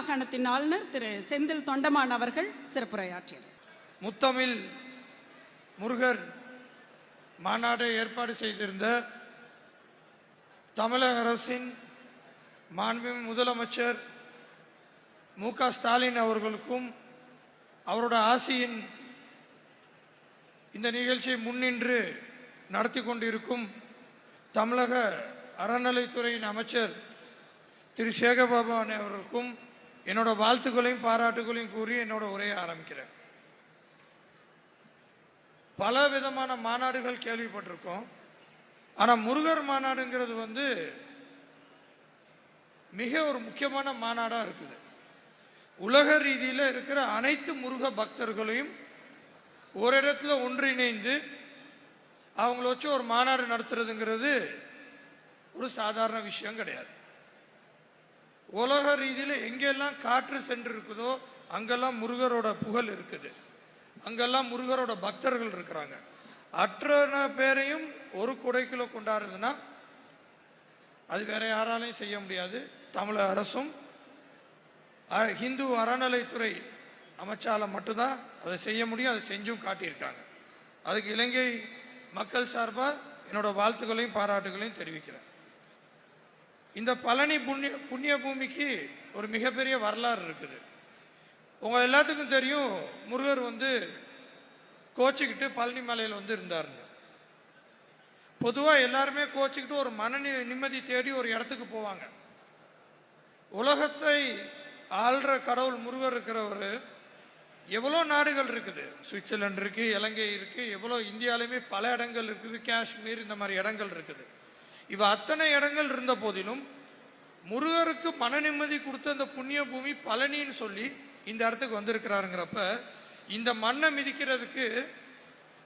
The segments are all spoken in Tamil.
மாகாணத்தின் ஆளுநர் திரு செந்தில் தொண்டமான் அவர்கள் சிறப்புரையாற்றினார் முத்தமிழ் முருகர் மாநாட்டை ஏற்பாடு செய்திருந்த தமிழக அரசின் மாண்புமிகு முதலமைச்சர் மு க ஸ்டாலின் அவர்களுக்கும் அவரோட ஆசியின் இந்த நிகழ்ச்சியை முன்னின்று நடத்தி கொண்டிருக்கும் தமிழக அறநிலைத்துறையின் அமைச்சர் திரு சேகர்பாபு அவர்களுக்கும் என்னோட வாழ்த்துக்களையும் பாராட்டுகளையும் கூறி என்னோட உரையை ஆரம்பிக்கிறேன். பல விதமான மாநாடுகள் கேள்விப்பட்டிருக்கோம். ஆனால் முருகர் மாநாடுங்கிறது வந்து மிக ஒரு முக்கியமான மாநாடாக இருக்குது. உலக ரீதியில் இருக்கிற அனைத்து முருக பக்தர்களையும் ஒரு இடத்துல ஒன்றிணைந்து அவங்கள வச்சு ஒரு மாநாடு நடத்துறதுங்கிறது ஒரு சாதாரண விஷயம் கிடையாது. உலக ரீதியில் எங்கெல்லாம் காற்று சென்று இருக்குதோ அங்கெல்லாம் முருகரோட புகழ் இருக்குது. அங்கெல்லாம் முருகரோட பக்தர்கள் இருக்கிறாங்க. அற்ற பேரையும் ஒரு குடைக்குள்ள கொண்டாடுறதுன்னா அது வேற யாராலையும் செய்ய முடியாது. தமிழக அரசும் ஹிந்து அறநிலைத்துறை அமைச்சால மட்டும்தான் அதை செய்ய முடியும் அதை செஞ்சும் காட்டியிருக்காங்க. அதுக்கு இலங்கை மக்கள் சார்பாக என்னோட வாழ்த்துக்களையும் பாராட்டுகளையும் தெரிவிக்கிறேன். இந்த பழனி புண்ணிய புண்ணிய பூமிக்கு ஒரு மிகப்பெரிய வரலாறு இருக்குது. உங்கள் எல்லாத்துக்கும் தெரியும் முருகர் வந்து கோச்சிக்கிட்டு பழனி மலையில் வந்து இருந்தாருங்க. பொதுவாக எல்லாருமே கோச்சிக்கிட்டு ஒரு மன நிம்மதி தேடி ஒரு இடத்துக்கு போவாங்க. உலகத்தை ஆள்ற கடவுள் முருகர் இருக்கிறவர் எவ்வளோ நாடுகள் இருக்குது. சுவிட்சர்லாண்ட் இருக்குது இலங்கை இருக்குது எவ்வளோ இந்தியாவிலையுமே பல இடங்கள் இருக்குது. காஷ்மீர் இந்த மாதிரி இடங்கள் இருக்குது. இவ அத்தனை இடங்கள் இருந்த போதிலும் முருகருக்கு மன நிம்மதி கொடுத்த அந்த புண்ணிய பூமி பழனின்னு சொல்லி இந்த இடத்துக்கு வந்திருக்கிறாருங்கிறப்ப இந்த மண்ணை மிதிக்கிறதுக்கு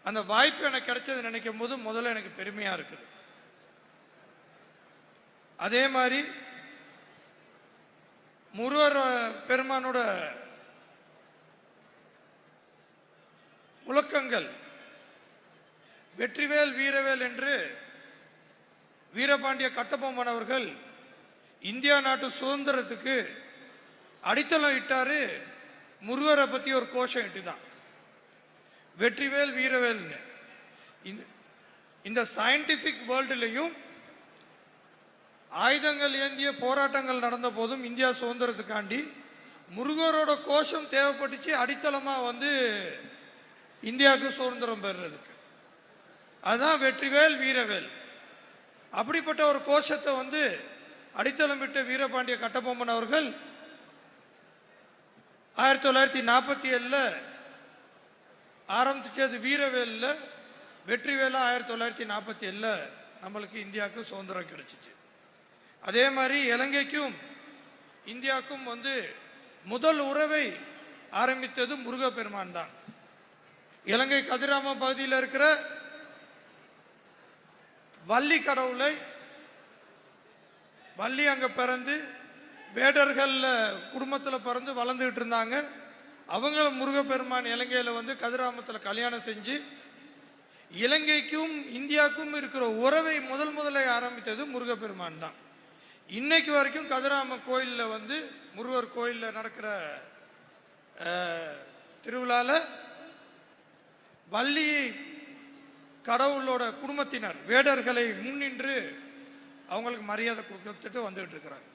அந்த வாய்ப்பு எனக்கு கிடைச்சது நினைக்கும் போது முதல்ல எனக்கு பெருமையா இருக்குது. அதே மாதிரி முருகர் பெருமானோட முழக்கங்கள் வெற்றிவேல் வீரவேல் என்று வீரபாண்டிய கட்டபொம்மன் அவர்கள் இந்தியா நாட்டு சுதந்திரத்துக்கு அடித்தளம் இட்டாரு முருகரை பத்தி ஒரு கோஷம் இட்டுதான். வெற்றிவேல் வீரவேல்னு. இந்த- இந்த சயின்டிபிக் வேர்ல்டுலையும் ஆயுதங்கள் ஏந்திய போராட்டங்கள் நடந்த போதும் இந்தியா சுதந்திரத்துக்காண்டி முருகரோட கோஷம் தேவைப்பட்டுச்சு அடித்தளமாக வந்து இந்தியாவுக்கு சுதந்திரம் பெறுறதுக்கு. அதுதான் வெற்றிவேல் வீரவேல். அப்படிப்பட்ட ஒரு கோஷத்தை வந்து அடித்தளமிட்ட வீரபாண்டிய கட்டபொம்மன் அவர்கள் ஆயிரத்தி தொள்ளாயிரத்தி நாற்பத்தி ஏழில் ஆரம்பிச்சது வீரவேலில் வெற்றிவேலா ஆயிரத்தி தொள்ளாயிரத்தி நாற்பத்தி ஏழில் நம்மளுக்கு இந்தியாவுக்கு சுதந்திரம் கிடைச்சிச்சு. அதே மாதிரி இலங்கைக்கும் இந்தியாவுக்கும் வந்து முதல் உறவை ஆரம்பித்தது முருகப்பெருமான் தான். இலங்கை கதிராம பகுதியில் இருக்கிற வள்ளி கடவுளை வள்ளி அங்கே பிறந்து வேடர்கள் குடும்பத்தில் பிறந்து வளர்ந்துக்கிட்டு இருந்தாங்க. அவங்கள முருகப்பெருமான் இலங்கையில் வந்து கதிராமத்தில் கல்யாணம் செஞ்சு இலங்கைக்கும் இந்தியாவுக்கும் இருக்கிற உறவை முதல் முதல்ல ஆரம்பித்தது முருகப்பெருமான் தான். இன்னைக்கு வரைக்கும் கதிராம கோயிலில் வந்து முருகர் கோயிலில் நடக்கிற திருவிழாவில் வள்ளியை வள்ளி கடவுளோட குடும்பத்தினர் வேடர்களை முன்னின்று அவங்களுக்கு மரியாதை கொடுத்துட்டு வந்துட்டு இருக்கிறாங்க.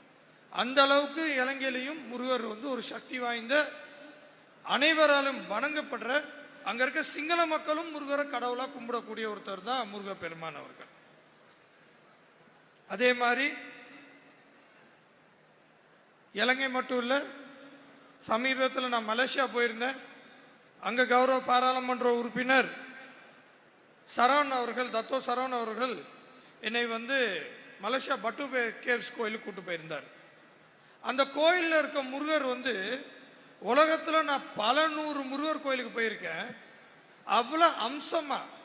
அந்த அளவுக்கு இலங்கையிலையும் முருகர் வந்து ஒரு சக்தி வாய்ந்த அனைவராலும் வணங்கப்படுற அங்க இருக்க சிங்கள மக்களும் முருகரை கடவுளா கும்பிடக்கூடிய ஒருத்தர் தான் முருக பெருமான் அவர்கள். அதே மாதிரி இலங்கை மட்டும் இல்லை சமீபத்தில் நான் மலேசியா போயிருந்தேன். அங்க கௌரவ பாராளுமன்ற உறுப்பினர் சரவண் அவர்கள் தத்தோ சரவண் அவர்கள் என்னை வந்து மலேசியா பட்டுபே கேவ்ஸ் கோயிலுக்கு கூட்டு போயிருந்தார். அந்த கோயிலில் இருக்க முருகர் வந்து உலகத்தில் நான் பல நூறு முருகர் கோயிலுக்கு போயிருக்கேன். அவ்வளோ அம்சமாக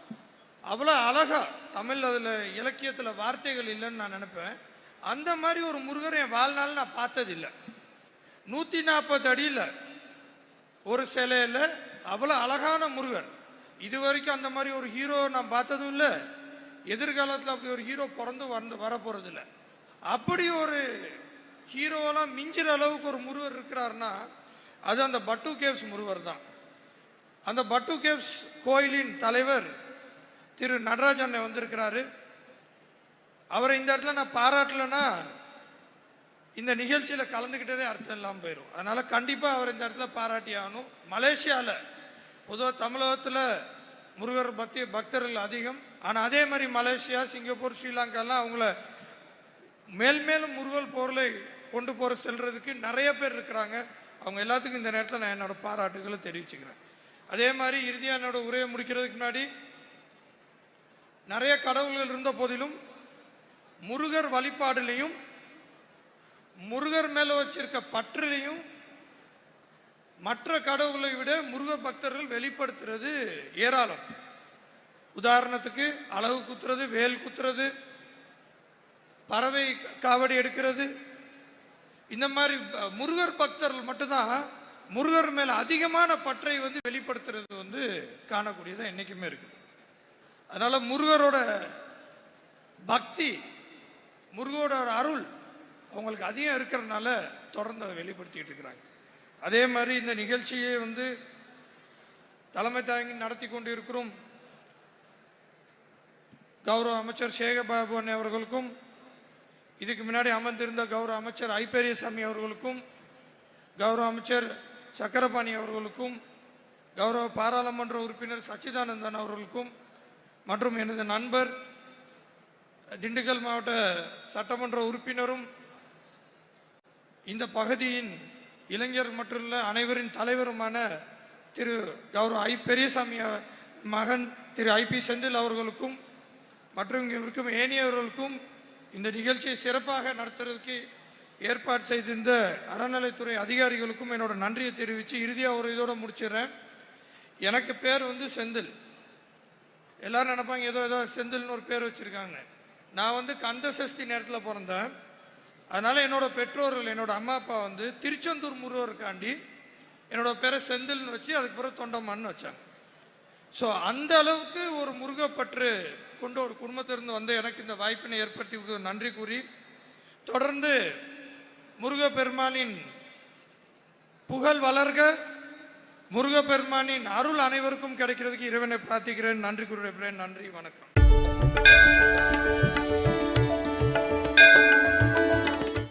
அவ்வளோ அழகா தமிழ் அதில் இலக்கியத்தில் வார்த்தைகள் இல்லைன்னு நான் நினைப்பேன். அந்த மாதிரி ஒரு முருகர் என் வாழ்நாள் நான் பார்த்ததில்லை. நூற்றி நாற்பது அடியில் ஒரு சிலையில் அவ்வளோ அழகான முருகன் இது வரைக்கும் அந்த மாதிரி ஒரு ஹீரோ நான் பார்த்ததும் இல்லை. எதிர்காலத்தில் அப்படி ஒரு ஹீரோ பிறந்து வந்து வரப்போறது இல்லை அப்படி ஒரு ஹீரோவெல்லாம் மிஞ்சிற அளவுக்கு ஒரு முருகர் இருக்கிறாருன்னா அது அந்த பட்டு கேவ்ஸ் முருகர் தான். அந்த பட்டு கேவ்ஸ் கோயிலின் தலைவர் திரு நடராஜன் வந்திருக்கிறாரு. அவரை இந்த இடத்துல நான் பாராட்டலைன்னா இந்த நிகழ்ச்சியில் கலந்துக்கிட்டதே அர்த்தம் இல்லாமல் போயிடும் அதனால் கண்டிப்பாக அவர் இந்த இடத்துல பாராட்டி ஆகணும். மலேசியாவில் பொதுவாக தமிழகத்தில் முருகர் பக்தி பக்தர்கள் அதிகம். ஆனால் அதே மாதிரி மலேசியா சிங்கப்பூர் ஸ்ரீலங்காலாம் அவங்கள மேல் மேலும் முருகல் பொருளை கொண்டு போகிற செல்றதுக்கு நிறைய பேர் இருக்கிறாங்க. அவங்க எல்லாத்துக்கும் இந்த நேரத்தில் நான் என்னோட பாராட்டுகளை தெரிவிச்சுக்கிறேன். அதே மாதிரி இறுதியாக என்னோட உரையை முடிக்கிறதுக்கு முன்னாடி நிறைய கடவுள்கள் இருந்த போதிலும் முருகர் வழிபாடுலையும் முருகர் மேலே வச்சிருக்க பற்றிலையும் மற்ற கடவுளை விட முருக பக்தர்கள் வெளிப்படுத்துறது ஏராளம். உதாரணத்துக்கு அழகு குத்துறது வேல் குத்துறது பறவை காவடி எடுக்கிறது. இந்த மாதிரி முருகர் பக்தர்கள் மட்டும்தான் முருகர் மேல அதிகமான பற்றை வந்து வெளிப்படுத்துறது வந்து காணக்கூடியதாக என்னைக்குமே இருக்குது. அதனால முருகரோட பக்தி முருகரோட அருள் அவங்களுக்கு அதிகம் இருக்கிறதுனால தொடர்ந்து அதை வெளிப்படுத்திக்கிட்டு இருக்கிறாங்க. அதே மாதிரி இந்த நிகழ்ச்சியை வந்து தலைமை தாங்கி நடத்தி கொண்டு இருக்கிறோம் கௌரவ அமைச்சர் சேகபாபு அண்ணே அவர்களுக்கும் இதுக்கு முன்னாடி அமர்ந்திருந்த கௌரவ அமைச்சர் ஐப்பேரியசாமி அவர்களுக்கும் கௌரவ அமைச்சர் சக்கரபாணி அவர்களுக்கும் கௌரவ பாராளுமன்ற உறுப்பினர் சச்சிதானந்தன் அவர்களுக்கும் மற்றும் எனது நண்பர் திண்டுக்கல் மாவட்ட சட்டமன்ற உறுப்பினரும் இந்த பகுதியின் இளைஞர் மற்றும் அனைவரின் தலைவருமான திரு கௌரவ ஐ பெரியசாமி மகன் திரு ஐ பி செந்தில் அவர்களுக்கும் மற்றும் இருக்கும் ஏனியவர்களுக்கும் இந்த நிகழ்ச்சியை சிறப்பாக நடத்துறதுக்கு ஏற்பாடு செய்திருந்த அறநிலைத்துறை அதிகாரிகளுக்கும் என்னோட நன்றியை தெரிவித்து இறுதியாக ஒரு இதோடு முடிச்சிடுறேன். எனக்கு பேர் வந்து செந்தில். எல்லாரும் நினைப்பாங்க ஏதோ ஏதோ செந்தில்னு ஒரு பேர் வச்சுருக்காங்க. நான் வந்து கந்த சஷ்டி நேரத்தில் பிறந்தேன். அதனால என்னோட பெற்றோர்கள் என்னோட அம்மா அப்பா வந்து திருச்செந்தூர் முருகருக்காண்டி என்னோட பேரை செந்தில்னு வச்சு அதுக்கு பிறகு தொண்டமான்னு வச்சாங்க. ஸோ அந்த அளவுக்கு ஒரு முருகப்பற்று கொண்ட ஒரு குடும்பத்திலிருந்து வந்து எனக்கு இந்த வாய்ப்பினை ஏற்படுத்தி கொடுத்த நன்றி கூறி தொடர்ந்து முருகப்பெருமானின் புகழ் வளர்க. முருகப்பெருமானின் அருள் அனைவருக்கும் கிடைக்கிறதுக்கு இறைவனை பிரார்த்திக்கிறேன். நன்றி கூறுகிறேன் நன்றி வணக்கம்.